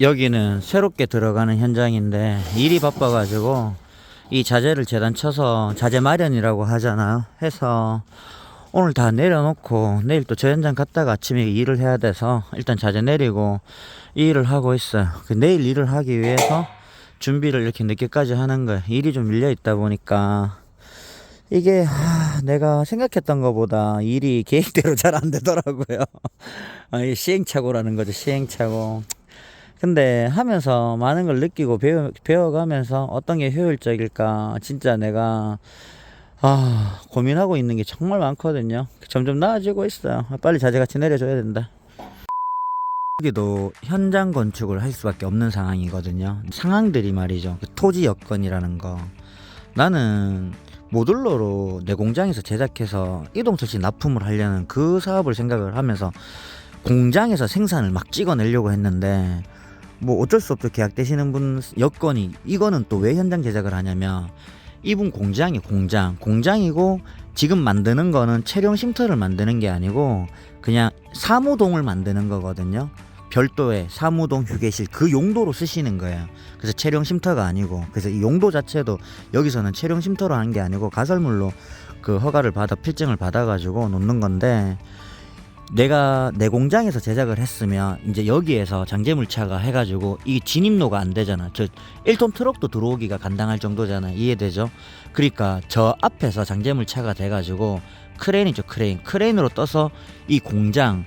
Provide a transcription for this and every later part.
여기는 새롭게 들어가는 현장인데 일이 바빠가지고 이 자재를 재단 쳐서 자재 마련이라고 하잖아요. 해서 오늘 다 내려놓고 내일 또 저 현장 갔다가 아침에 일을 해야 돼서 일단 자재 내리고 이 일을 하고 있어요. 그 내일 일을 하기 위해서 준비를 이렇게 늦게까지 하는 거예요. 일이 좀 밀려 있다 보니까 이게 하, 내가 생각했던 것보다 일이 계획대로 잘 안 되더라고요. 아, 시행착오라는 거죠. 시행착오. 근데 하면서 많은 걸 느끼고 배워, 배워가면서 어떤 게 효율적일까 진짜 내가 아 고민하고 있는 게 정말 많거든요. 점점 나아지고 있어요. 빨리 자재같이 내려줘야 된다. 여기도 현장 건축을 할 수밖에 없는 상황이거든요. 상황들이 말이죠. 그 토지 여건이라는 거. 나는 모듈러로 내 공장에서 제작해서 이동설치 납품을 하려는 그 사업을 생각을 하면서 공장에서 생산을 막 찍어내려고 했는데 뭐 어쩔 수 없죠. 계약되시는 분 여건이. 이거는 또 왜 현장 제작을 하냐면 이분 공장이 공장. 공장이고 지금 만드는 거는 체령 쉼터를 만드는 게 아니고 그냥 사무동을 만드는 거거든요. 별도의 사무동 휴게실 그 용도로 쓰시는 거예요. 그래서 체령 쉼터가 아니고 그래서 이 용도 자체도 여기서는 체령 쉼터로 하는 게 아니고 가설물로 그 허가를 받아 필증을 받아 가지고 놓는 건데 내가 내 공장에서 제작을 했으면 이제 여기에서 장제물차가 해가지고 이 진입로가 안 되잖아. 저 1톤 트럭도 들어오기가 간당할 정도잖아. 이해되죠? 그러니까 저 앞에서 장제물차가 돼가지고 크레인이죠 크레인. 크레인으로 떠서 이 공장,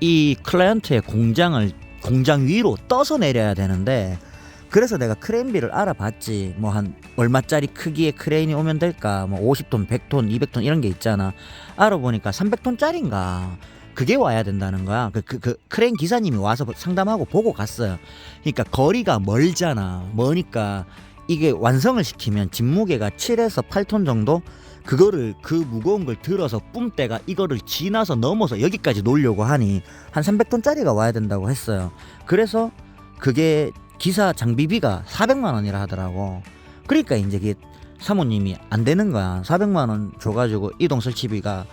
이 클라이언트의 공장을 공장 위로 떠서 내려야 되는데 그래서 내가 크레인비를 알아봤지. 뭐 한 얼마짜리 크기의 크레인이 오면 될까? 뭐 50톤, 100톤, 200톤 이런 게 있잖아. 알아보니까 300톤짜리인가? 그게 와야 된다는 거야. 그, 그, 그 크레인 기사님이 와서 상담하고 보고 갔어요. 그러니까 거리가 멀잖아. 머니까 이게 완성을 시키면 짐무게가 7에서 8톤 정도? 그거를 그 무거운 걸 들어서 뿜대가 이거를 지나서 넘어서 여기까지 놓으려고 하니 한 300톤짜리가 와야 된다고 했어요. 그래서 그게 기사 장비비가 400만 원이라 하더라고. 그러니까 이제 그게 사모님이 안 되는 거야. 400만 원 줘가지고 이동 설치비가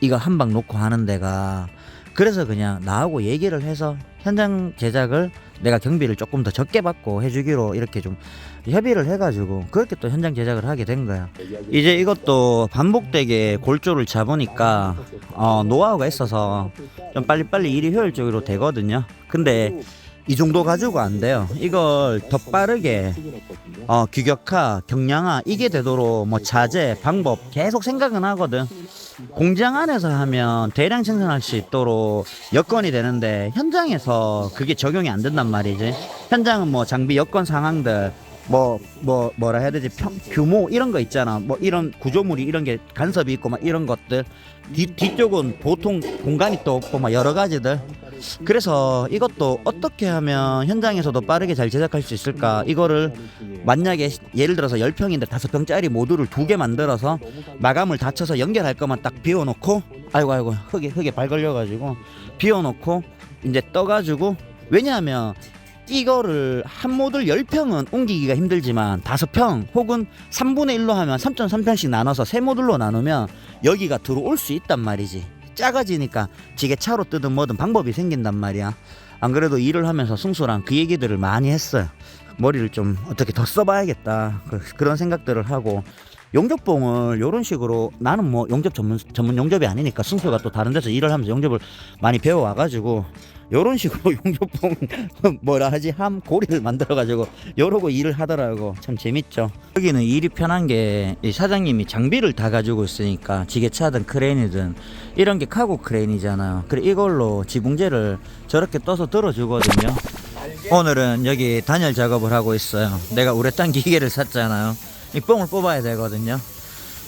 이거 한 방 놓고 하는 데가 그래서 그냥 나하고 얘기를 해서 현장 제작을 내가 경비를 조금 더 적게 받고 해주기로 이렇게 좀 협의를 해가지고 그렇게 또 현장 제작을 하게 된 거야. 이제 이것도 반복되게 골조를 잡으니까 어, 노하우가 있어서 좀 빨리빨리 일이 효율적으로 되거든요. 근데 이 정도 가지고 안 돼요. 이걸 더 빠르게 어, 규격화, 경량화 이게 되도록 뭐 자재, 방법 계속 생각은 하거든. 공장 안에서 하면 대량 생산할 수 있도록 여건이 되는데 현장에서 그게 적용이 안 된단 말이지. 현장은 뭐 장비 여건 상황들 뭐 뭐 뭐, 라 해야 되지? 평, 규모 이런 거 있잖아. 뭐 이런 구조물이 이런 게 간섭이 있고 막 이런 것들. 뒤, 뒤쪽은 보통 공간이 또 없고 막 여러 가지들 그래서 이것도 어떻게 하면 현장에서도 빠르게 잘 제작할 수 있을까? 이거를 만약에 예를 들어서 10평인데 5평짜리 모듈을 두 개 만들어서 마감을 닫혀서 연결할 것만 딱 비워놓고 아이고 아이고 흙에 흙에 발 걸려가지고 비워놓고 이제 떠가지고 왜냐하면 이거를 한 모듈 10평은 옮기기가 힘들지만 5평 혹은 3분의 1로 하면 3.3평씩 나눠서 세 모듈로 나누면 여기가 들어올 수 있단 말이지 작아지니까 지게 차로 뜨든 뭐든 방법이 생긴단 말이야. 안 그래도 일을 하면서 승수랑 그 얘기들을 많이 했어요. 머리를 좀 어떻게 더 써봐야겠다. 그- 그런 생각들을 하고 용접봉을 이런 식으로 나는 뭐 용접 전문 전문 용접이 아니니까 승수가 또 다른 데서 일을 하면서 용접을 많이 배워 와 가지고 요런 식으로 용접봉 뭐라 하지? 함 고리를 만들어 가지고 요러고 일을 하더라고. 참 재밌죠. 여기는 일이 편한 게이 사장님이 장비를 다 가지고 있으니까 지게차든 크레인이든 이런 게 카고 크레인이잖아요. 그래 이걸로 지붕재를 저렇게 떠서 들어주거든요. 오늘은 여기 단열 작업을 하고 있어요. 내가 우레탄 기계를 샀잖아요 이 뽕을 뽑아야 되거든요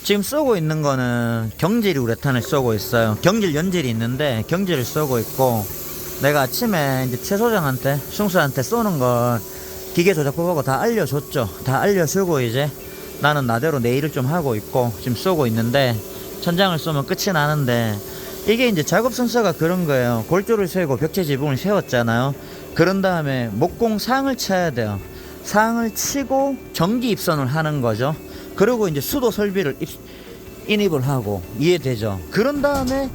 지금 쓰고 있는 거는 경질 우레탄을 쓰고 있어요 경질 연질이 있는데 경질을 쓰고 있고 내가 아침에 이제 최 소장한테 승수한테 쏘는 걸 기계 조작법하고 다 알려줬죠. 다 알려주고 이제 나는 나대로 내 일을 좀 하고 있고 지금 쏘고 있는데 천장을 쏘면 끝이 나는데 이게 이제 작업 순서가 그런 거예요. 골조를 세고 벽체 지붕을 세웠잖아요. 그런 다음에 목공 상을 쳐야 돼요. 상을 치고 전기 입선을 하는 거죠. 그리고 이제 수도 설비를 입, 인입을 하고 이해되죠. 그런 다음에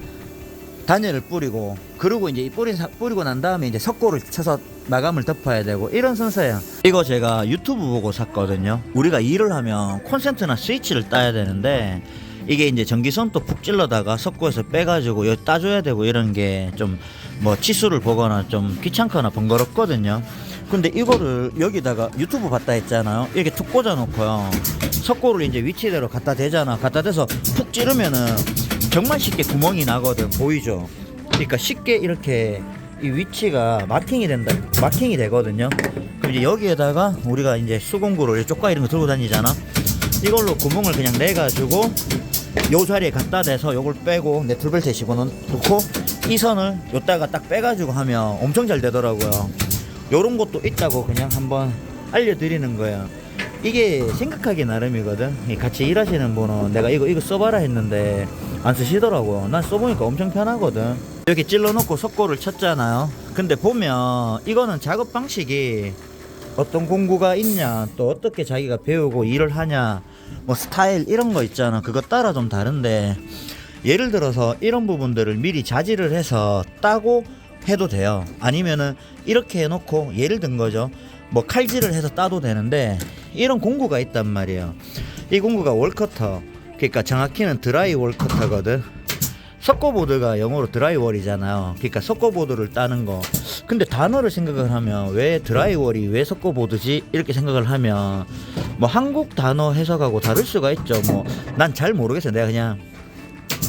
단열을 뿌리고 그리고 이제 사- 뿌리고 난 다음에 이제 석고를 쳐서 마감을 덮어야 되고 이런 순서예요. 이거 제가 유튜브 보고 샀거든요. 우리가 일을 하면 콘센트나 스위치를 따야 되는데 이게 이제 전기선 또 푹 찔러다가 석고에서 빼가지고 여기 따줘야 되고 이런 게 좀 뭐 치수를 보거나 좀 귀찮거나 번거롭거든요. 근데 이거를 여기다가 유튜브 봤다 했잖아요. 이렇게 툭 꽂아 놓고요. 석고를 이제 위치대로 갖다 대잖아. 갖다 대서 푹 찌르면은 정말 쉽게 구멍이 나거든. 보이죠? 그러니까 쉽게 이렇게 이 위치가 마킹이 된다. 마킹이 되거든요. 그럼 이제 여기에다가 우리가 이제 수공구를 쪽가 이런 거 들고 다니잖아. 이걸로 구멍을 그냥 내가지고 요 자리에 갖다 대서 요걸 빼고 네틀벨트에 집어넣고 이 선을 요따가 딱 빼가지고 하면 엄청 잘 되더라고요. 요런 것도 있다고 그냥 한번 알려드리는 거예요. 이게 생각하기 나름이거든. 이 같이 일하시는 분은 내가 이거 이거 써봐라 했는데 안 쓰시더라고요. 난 써보니까 엄청 편하거든. 이렇게 찔러놓고 석고를 쳤잖아요. 근데 보면 이거는 작업 방식이 어떤 공구가 있냐 또 어떻게 자기가 배우고 일을 하냐 뭐 스타일 이런 거 있잖아 그거 따라 좀 다른데 예를 들어서 이런 부분들을 미리 자질을 해서 따고 해도 돼요 아니면은 이렇게 해놓고 예를 든 거죠 뭐 칼질을 해서 따도 되는데 이런 공구가 있단 말이에요 이 공구가 월커터 그러니까 정확히는 드라이 월커터거든 석고보드가 영어로 드라이월이잖아요. 그러니까 석고보드를 따는 거. 근데 단어를 생각을 하면 왜 드라이월이 왜 석고보드지? 이렇게 생각을 하면 뭐 한국 단어 해석하고 다를 수가 있죠. 뭐 난 잘 모르겠어요. 내가 그냥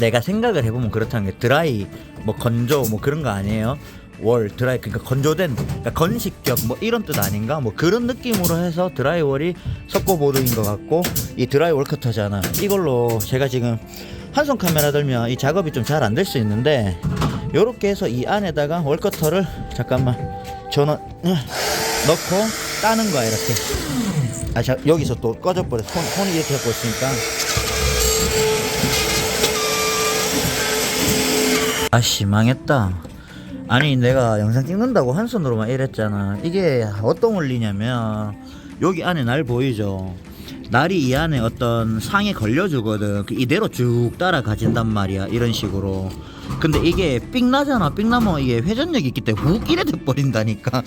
내가 생각을 해보면 그렇다는 게 드라이 뭐 건조 뭐 그런 거 아니에요? 월 드라이 그러니까 건조된 그러니까 건식격 뭐 이런 뜻 아닌가? 뭐 그런 느낌으로 해서 드라이월이 석고보드인 것 같고 이 드라이 월 커터잖아. 이걸로 제가 지금 한 손 카메라 들면 이 작업이 좀 잘 안 될 수 있는데 요렇게 해서 이 안에다가 월커터를 잠깐만 전원 넣고 따는 거야 이렇게. 아 자, 여기서 또 꺼져버려 손, 손이 이렇게 잡고 있으니까 아씨 망했다. 아니 내가 영상 찍는다고 한 손으로만 이랬잖아. 이게 어떤 원리냐면 여기 안에 날 보이죠? 날이 이 안에 어떤 상에 걸려주거든. 그 이대로 쭉 따라가진단 말이야. 이런 식으로. 근데 이게 삑 나잖아. 삑 나면 이게 회전력이 있기 때문에 훅 이래 돼버린다니까.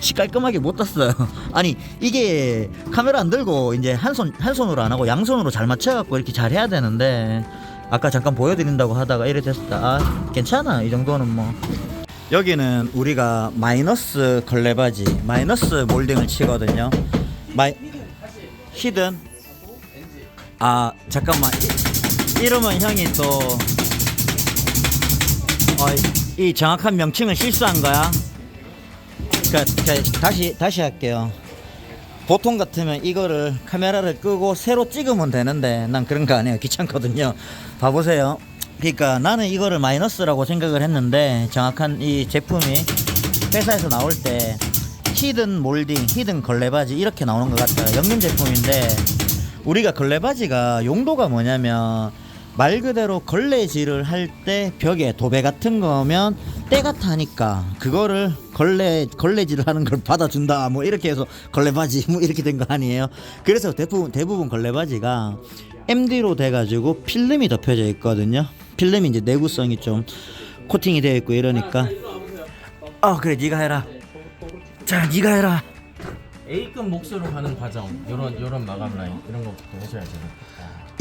시깔끔하게 못 땄어요. 아니 이게 카메라 안 들고 이제 한 손 한 손으로 안 하고 양손으로 잘 맞춰갖고 이렇게 잘 해야 되는데 아까 잠깐 보여드린다고 하다가 이래 됐다. 아 괜찮아. 이 정도는 뭐. 여기는 우리가 마이너스 걸레바지 마이너스 몰딩을 치거든요. 마이 히든. 아 잠깐만. 이, 이러면 형이 또 어, 이 정확한 명칭을 실수한 거야. 그, 그, 다시 다시 할게요 보통 같으면 이거를 카메라를 끄고 새로 찍으면 되는데 난 그런 거 아니에요. 귀찮거든요. 봐보세요. 그러니까 나는 이거를 마이너스라고 생각을 했는데 정확한 이 제품이 회사에서 나올 때 히든 몰딩, 히든 걸레바지 이렇게 나오는 것 같아요. 영림 제품인데 우리가 걸레바지가 용도가 뭐냐면 말 그대로 걸레질을 할 때 벽에 도배 같은 거면 때가 타니까 그거를 걸레 걸레질을 하는 걸 받아준다 뭐 이렇게 해서 걸레 바지 뭐 이렇게 된 거 아니에요? 그래서 대부분 대부분 걸레 바지가 MD로 돼가지고 필름이 덮여져 있거든요. 필름이 이제 내구성이 좀 코팅이 되어 있고 이러니까. 어 그래 네가 해라. 자 네가 해라. A급 몫으로 가는 과정, 요런 요런 마감 라인 이런 거부터 하셔야죠.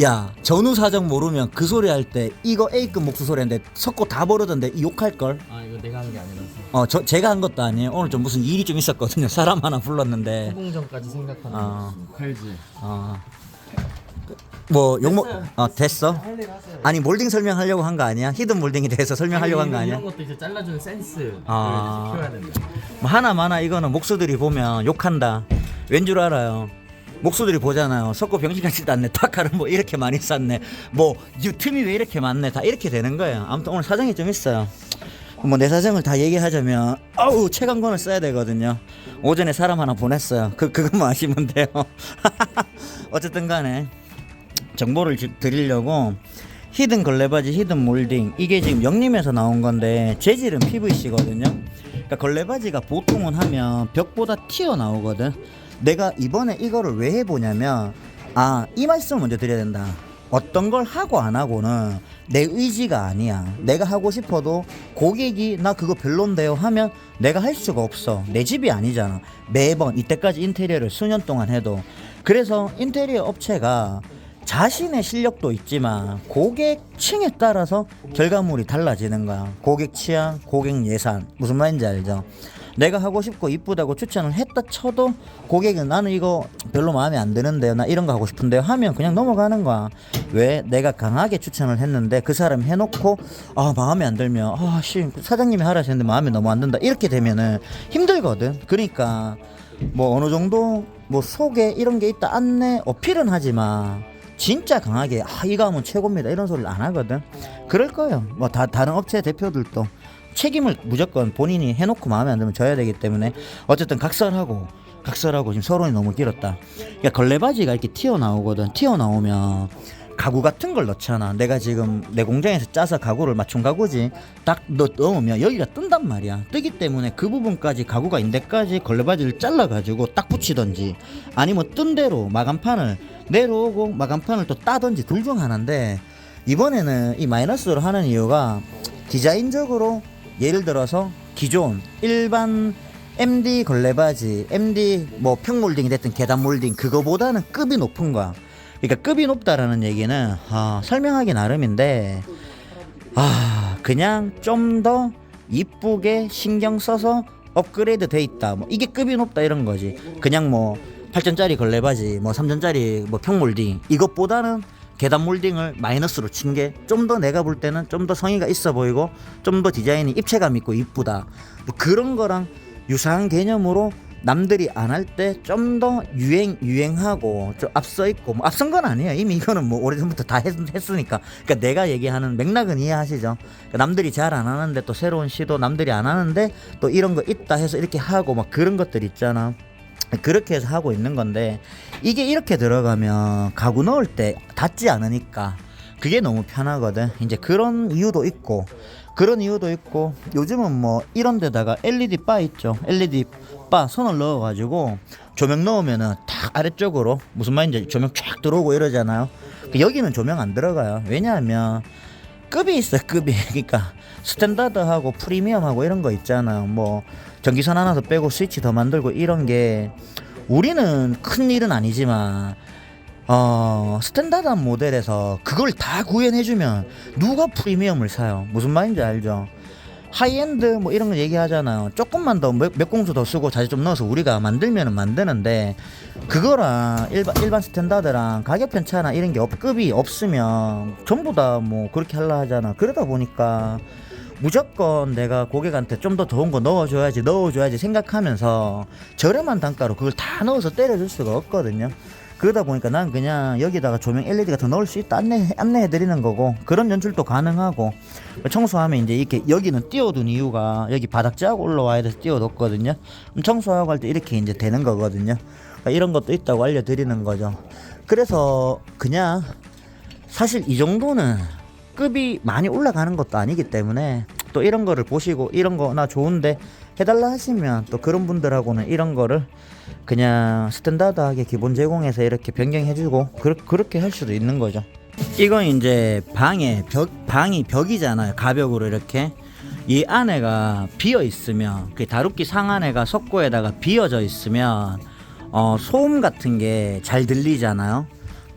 야 전후 사정 모르면 그 소리 할 때 이거 A급 목수 소리인데 섞고 다 버르던데 욕할 걸 아 이거 내가 한게 아니라서 어 저 제가 한 것도 아니에요 오늘 좀 무슨 일이 좀 있었거든요 사람 하나 불렀는데 소봉전까지 생각하는 아. 거 칼질. 어뭐 욕먹 됐어요. 어 됐어 할 일 하세요. 아니 몰딩 설명하려고 한 거 아니야 히든 몰딩에 대해서 설명하려고 한 거 아니야 이런 것도 이제 잘라주는 센스. 아. 아. 키워야 된다. 뭐 하나마나 이거는 목수들이 보면 욕한다. 왠 줄 알아요? 목수들이 보잖아요. 석고 병신같이 땄네. 타카를 뭐 이렇게 많이 쌌네. 뭐, 이 틈이 왜 이렇게 많네. 다 이렇게 되는 거예요. 아무튼 오늘 사정이 좀 있어요. 뭐 내 사정을 다 얘기하자면, 어우, 체감권을 써야 되거든요. 오전에 사람 하나 보냈어요. 그, 그것만 아시면 돼요. 어쨌든 간에, 정보를 지- 드리려고, 히든 걸레바지, 히든 몰딩. 이게 지금 영림에서 나온 건데, 재질은 PVC거든요. 그러니까 걸레바지가 보통은 하면 벽보다 튀어 나오거든. 내가 이번에 이거를 왜 해보냐면, 아, 이 말씀을 먼저 드려야 된다. 어떤 걸 하고 안 하고는 내 의지가 아니야. 내가 하고 싶어도 고객이 나 그거 별론데요 하면 내가 할 수가 없어. 내 집이 아니잖아. 매번 이때까지 인테리어를 수년 동안 해도. 그래서 인테리어 업체가 자신의 실력도 있지만 고객층에 따라서 결과물이 달라지는 거야. 고객 취향, 고객 예산. 무슨 말인지 알죠? 내가 하고 싶고 이쁘다고 추천을 했다 쳐도 고객은 나는 이거 별로 마음에 안 드는데요. 나 이런 거 하고 싶은데요. 하면 그냥 넘어가는 거야. 왜? 내가 강하게 추천을 했는데 그 사람 해놓고 아 마음에 안 들면 아씨 사장님이 하라 했는데 마음에 너무 안 든다. 이렇게 되면은 힘들거든. 그러니까 뭐 어느 정도 뭐 속에 이런 게 있다 안내 어필은 하지만 진짜 강하게 아 이거 하면 최고입니다 이런 소리를 안 하거든 그럴 거예요 뭐 다 다른 업체 대표들도 책임을 무조건 본인이 해놓고 마음에 안 들면 져야 되기 때문에 어쨌든 각설하고 각설하고 지금 서론이 너무 길었다. 그러니까 걸레바지가 이렇게 튀어나오거든. 튀어나오면 가구 같은 걸 넣잖아. 내가 지금 내 공장에서 짜서 가구를 맞춘 가구지. 딱 넣, 넣으면 여기가 뜬단 말이야. 뜨기 때문에 그 부분까지 가구가 인데까지 걸레바지를 잘라가지고 딱 붙이던지 아니면 뜬 대로 마감판을 내려오고 마감판을 또 따던지 둘 중 하나인데 이번에는 이 마이너스로 하는 이유가 디자인적으로 예를 들어서 기존 일반 MD 걸레바지, MD 뭐 평몰딩이 됐든 계단 몰딩 그거보다는 급이 높은 거야. 그러니까 급이 높다라는 얘기는 아, 설명하기 나름인데 아 그냥 좀 더 이쁘게 신경 써서 업그레이드 돼 있다. 뭐 이게 급이 높다 이런 거지. 그냥 뭐 8전짜리 걸레바지, 뭐 3전짜리 뭐 평몰딩 이것보다는 계단 몰딩을 마이너스로 친 게 좀 더 내가 볼 때는 좀 더 성의가 있어 보이고 좀 더 디자인이 입체감 있고 이쁘다. 뭐 그런 거랑 유사한 개념으로 남들이 안 할 때 좀 더 유행 유행하고 좀 앞서 있고 뭐 앞선 건 아니에요. 이미 이거는 뭐 오래전부터 다 했, 했으니까. 그러니까 내가 얘기하는 맥락은 이해하시죠? 그러니까 남들이 잘 안 하는데 또 새로운 시도 남들이 안 하는데 또 이런 거 있다 해서 이렇게 하고 막 그런 것들 있잖아 그렇게 해서 하고 있는 건데 이게 이렇게 들어가면 가구 넣을 때 닿지 않으니까 그게 너무 편하거든. 이제 그런 이유도 있고 그런 이유도 있고 요즘은 뭐 이런 데다가 LED 바 있죠. LED 바 손을 넣어 가지고 조명 넣으면은 탁 아래쪽으로 무슨 말인지 조명 쫙 들어오고 이러잖아요. 그 여기는 조명 안 들어가요. 왜냐하면 급이 있어 급이. 그러니까 스탠다드하고 프리미엄하고 이런 거 있잖아요 뭐 전기선 하나 더 빼고 스위치 더 만들고 이런 게 우리는 큰 일은 아니지만 어 스탠다드한 모델에서 그걸 다 구현해주면 누가 프리미엄을 사요? 무슨 말인지 알죠 하이엔드 뭐 이런 거 얘기하잖아요. 조금만 더 몇 공수 더 쓰고 자재 좀 넣어서 우리가 만들면은 만드는데 그거랑 일반 일반 스탠다드랑 가격 편차나 이런 게 업급이 없으면 전부 다 뭐 그렇게 하려 하잖아. 그러다 보니까 무조건 내가 고객한테 좀 더 좋은 거 넣어줘야지 넣어줘야지 생각하면서 저렴한 단가로 그걸 다 넣어서 때려줄 수가 없거든요 그러다 보니까 난 그냥 여기다가 조명 LED 같은 거 넣을 수 있다 안내 안내해 드리는 거고 그런 연출도 가능하고 청소하면 이제 이렇게 여기는 띄워둔 이유가 여기 바닥재하고 올라와야 돼서 띄워뒀거든요. 청소하고 할 때 이렇게 이제 되는 거거든요. 그러니까 이런 것도 있다고 알려드리는 거죠. 그래서 그냥 사실 이 정도는 급이 많이 올라가는 것도 아니기 때문에 또 이런 거를 보시고 이런 거나 좋은데 해달라 하시면 또 그런 분들하고는 이런 거를 그냥 스탠다드하게 기본 제공해서 이렇게 변경해주고 그, 그렇게 할 수도 있는 거죠. 이건 이제 방에 벽 방이 벽이잖아요. 가벽으로 이렇게 이 안에가 비어 있으면 그 다루기 상안에가 석고에다가 비어져 있으면 어, 소음 같은 게 잘 들리잖아요.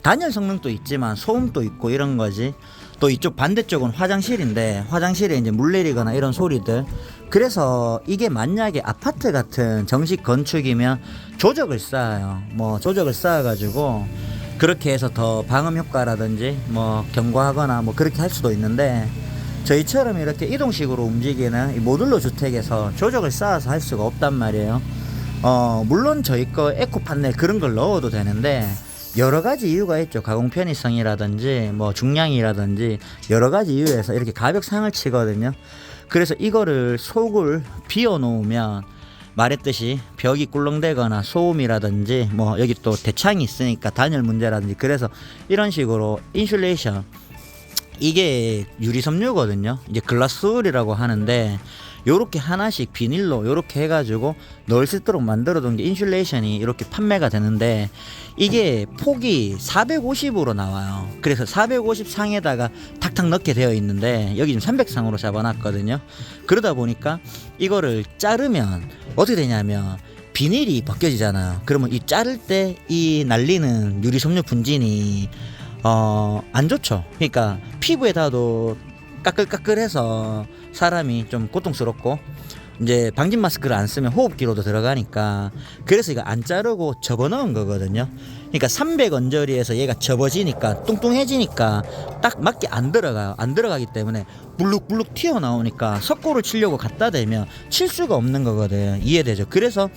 단열 성능도 있지만 소음도 있고 이런 거지. 또 이쪽 반대쪽은 화장실인데 화장실에 이제 물 내리거나 이런 소리들. 그래서 이게 만약에 아파트 같은 정식 건축이면 조적을 쌓아요. 뭐 조적을 쌓아가지고 그렇게 해서 더 방음 효과라든지 뭐 경고하거나 뭐 그렇게 할 수도 있는데 저희처럼 이렇게 이동식으로 움직이는 이 모듈러 주택에서 조적을 쌓아서 할 수가 없단 말이에요. 어, 물론 저희 거 에코 판넬 그런 걸 넣어도 되는데 여러 가지 이유가 있죠. 가공 편의성이라든지 뭐 중량이라든지 여러 가지 이유에서 이렇게 가격 상을 치거든요. 그래서 이거를 속을 비워 놓으면 말했듯이 벽이 꿀렁대거나 소음이라든지 뭐 여기 또 대창이 있으니까 단열 문제라든지 그래서 이런 식으로 인슐레이션 이게 유리 섬유거든요. 이제 글라스울이라고 하는데 요렇게 하나씩 비닐로 요렇게 해가지고 넣을 수 있도록 만들어둔 게 인슐레이션이 이렇게 판매가 되는데 이게 폭이 450으로 나와요. 그래서 450 상에다가 탁탁 넣게 되어 있는데 여기 지금 300 상으로 잡아놨거든요. 그러다 보니까 이거를 자르면 어떻게 되냐면 비닐이 벗겨지잖아요. 그러면 이 자를 때 이 날리는 유리 섬유 분진이 어 안 좋죠. 그러니까 피부에 닿아도 까끌까끌해서 사람이 좀 고통스럽고 이제 방진 마스크를 안 쓰면 호흡기로도 들어가니까 그래서 이거 안 자르고 접어 넣은 거거든요. 그러니까 300 언저리에서 얘가 접어지니까 뚱뚱해지니까 딱 맞게 안 들어가요. 안 들어가기 때문에 불룩불룩 튀어나오니까 석고를 치려고 갖다 대면 칠 수가 없는 거거든. 이해되죠? 그래서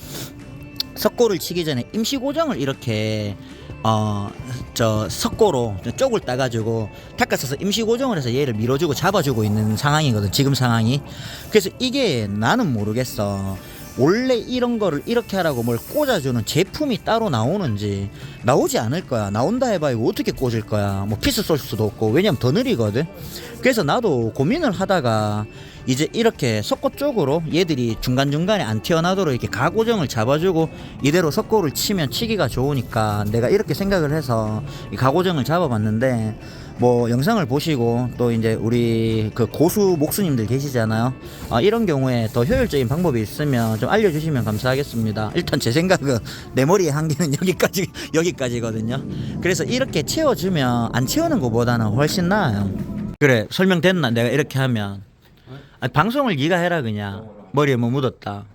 석고를 치기 전에 임시 고정을 이렇게 어 저 석고로 쪽을 따가지고 닦아 써서 임시 고정을 해서 얘를 밀어주고 잡아주고 있는 상황이거든 지금 상황이. 그래서 이게 나는 모르겠어. 원래 이런 거를 이렇게 하라고 뭘 꽂아주는 제품이 따로 나오는지 나오지 않을 거야. 나온다 해봐 이거 어떻게 꽂을 거야. 뭐 피스 쏠 수도 없고 왜냐면 더 느리거든. 그래서 나도 고민을 하다가 이제 이렇게 석고 쪽으로 얘들이 중간중간에 안 튀어나도록 이렇게 가고정을 잡아주고 이대로 석고를 치면 치기가 좋으니까 내가 이렇게 생각을 해서 이 가고정을 잡아봤는데 뭐 영상을 보시고 또 이제 우리 그 고수 목수님들 계시잖아요. 아, 이런 경우에 더 효율적인 방법이 있으면 좀 알려주시면 감사하겠습니다. 일단 제 생각은 내 머리의 한계는 여기까지 여기까지거든요. 그래서 이렇게 채워주면 안 채우는 것보다는 훨씬 나아요. 그래 설명됐나? 내가 이렇게 하면 아니, 방송을 네가 해라 그냥 머리에 뭐 묻었다.